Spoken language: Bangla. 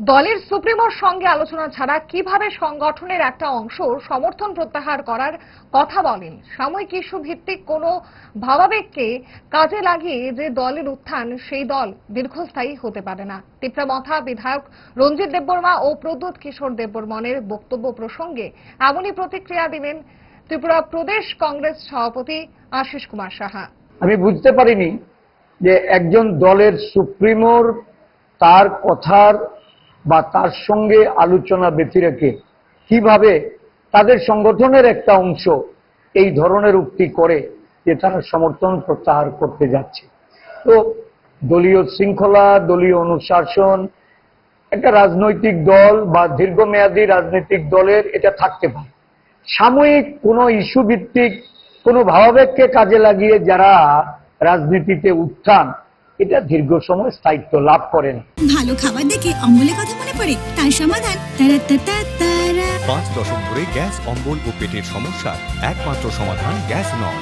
দলের সুপ্রিমোর সঙ্গে আলোচনা ছাড়া কীভাবে সংগঠনের একটা অংশ সমর্থন প্রত্যাহার করার কথা বলেন? সাময়িক ইস্যু ভিত্তিক কোনো ভাবাবেগকে কাজে লাগিয়ে যে দলের উত্থান, সেই দল দীর্ঘস্থায়ী হতে পারে না। তিপ্রামথা বিধায়ক রঞ্জিত দেববর্মা ও প্রদ্যুৎ কিশোর দেববর্মনের বক্তব্য প্রসঙ্গে এমনই প্রতিক্রিয়া দিলেন ত্রিপুরা প্রদেশ কংগ্রেস সভাপতি আশিস কুমার সাহা। আমি বুঝতে পারিনি যে একজন দলের সুপ্রিমোর তার কথার বা তার সঙ্গে আলোচনা ব্যতি রেখে কীভাবে তাদের সংগঠনের একটা অংশ এই ধরনের উক্তি করে যে তারা সমর্থন প্রত্যাহার করতে যাচ্ছে। তো দলীয় শৃঙ্খলা, দলীয় অনুশাসন, একটা রাজনৈতিক দল বা দীর্ঘমেয়াদী রাজনৈতিক দলের এটা থাকতে পারে। সাময়িক কোনো ইস্যু ভিত্তিক কোনো ভাবাবেগকে কাজে লাগিয়ে যারা রাজনীতিতে উত্থান এটা দীর্ঘ সময় স্থায়িত্ব লাভ করেন না। ভালো খাবার দেখে অম্বলের কথা মনে পড়ে তার সমাধান পাঁচ দশক ধরে গ্যাস অম্বল ও পেটের সমস্যার একমাত্র সমাধান গ্যাস নল